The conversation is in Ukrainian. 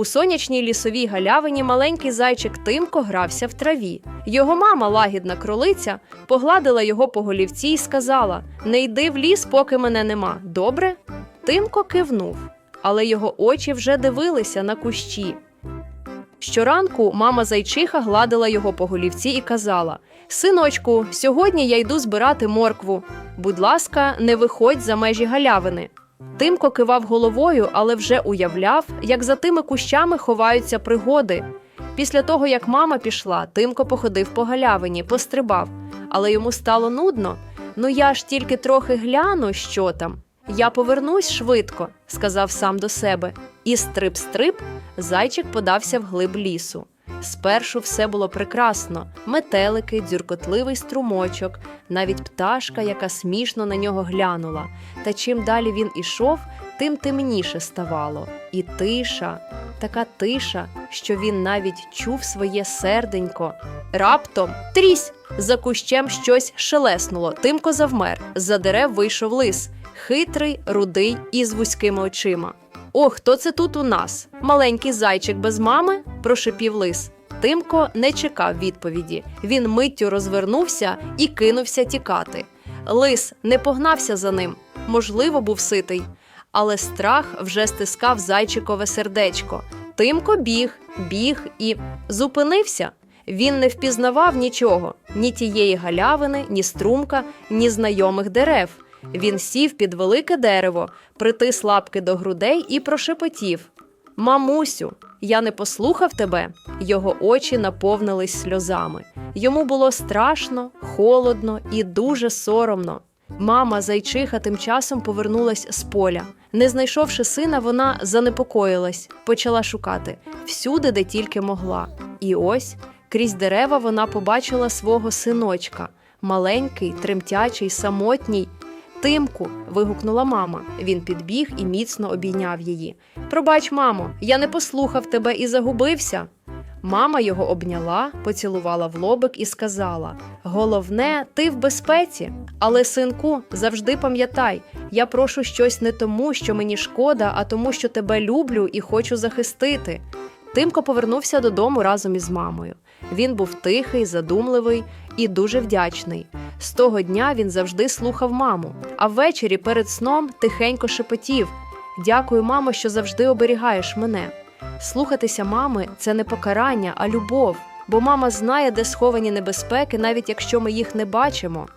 У сонячній лісовій галявині маленький зайчик Тимко грався в траві. Його мама, лагідна кролиця, погладила його по голівці і сказала: Не йди в ліс, поки мене нема. Добре? Тимко кивнув, але його очі вже дивилися на кущі. Щоранку мама зайчиха гладила його по голівці і казала: Синочку, сьогодні я йду збирати моркву. Будь ласка, не виходь за межі галявини. Тимко кивав головою, але вже уявляв, як за тими кущами ховаються пригоди. Після того, як мама пішла, Тимко походив по галявині, пострибав, але йому стало нудно. Ну я ж тільки трохи гляну, що там. Я повернусь швидко, сказав сам до себе. І стрип-стрип зайчик подався в глиб лісу. Спершу все було прекрасно: метелики, дзюркотливий струмочок, навіть пташка, яка смішно на нього глянула. Та чим далі він ішов, тим темніше ставало. І тиша, така тиша, що він навіть чув своє серденько. Раптом трісь! За кущем щось шелеснуло. Тимко завмер. За дерев вийшов лис, хитрий, рудий і з вузькими очима. О, хто це тут у нас? Маленький зайчик без мами? прошепів лис. Тимко не чекав відповіді. Він миттю розвернувся і кинувся тікати. Лис не погнався за ним, можливо, був ситий, але страх вже стискав зайчикове сердечко. Тимко біг, біг і зупинився. Він не впізнавав нічого: ні тієї галявини, ні струмка, ні знайомих дерев. Він сів під велике дерево, притис лапки до грудей і прошепотів: Мамусю, я не послухав тебе. Його очі наповнились сльозами. Йому було страшно, холодно і дуже соромно. Мама зайчиха тим часом повернулась з поля. Не знайшовши сина, вона занепокоїлась, почала шукати всюди, де тільки могла. І ось крізь дерева вона побачила свого синочка, маленький, тремтячий, самотній. Тимку. вигукнула мама. Він підбіг і міцно обійняв її. Пробач, мамо, я не послухав тебе і загубився. Мама його обняла, поцілувала в лобик і сказала: Головне, ти в безпеці. Але, синку, завжди пам'ятай, я прошу щось не тому, що мені шкода, а тому, що тебе люблю і хочу захистити. Тимко повернувся додому разом із мамою. Він був тихий, задумливий і дуже вдячний. З того дня він завжди слухав маму, а ввечері перед сном тихенько шепотів: Дякую, мамо, що завжди оберігаєш мене. Слухатися мами це не покарання, а любов, бо мама знає, де сховані небезпеки, навіть якщо ми їх не бачимо.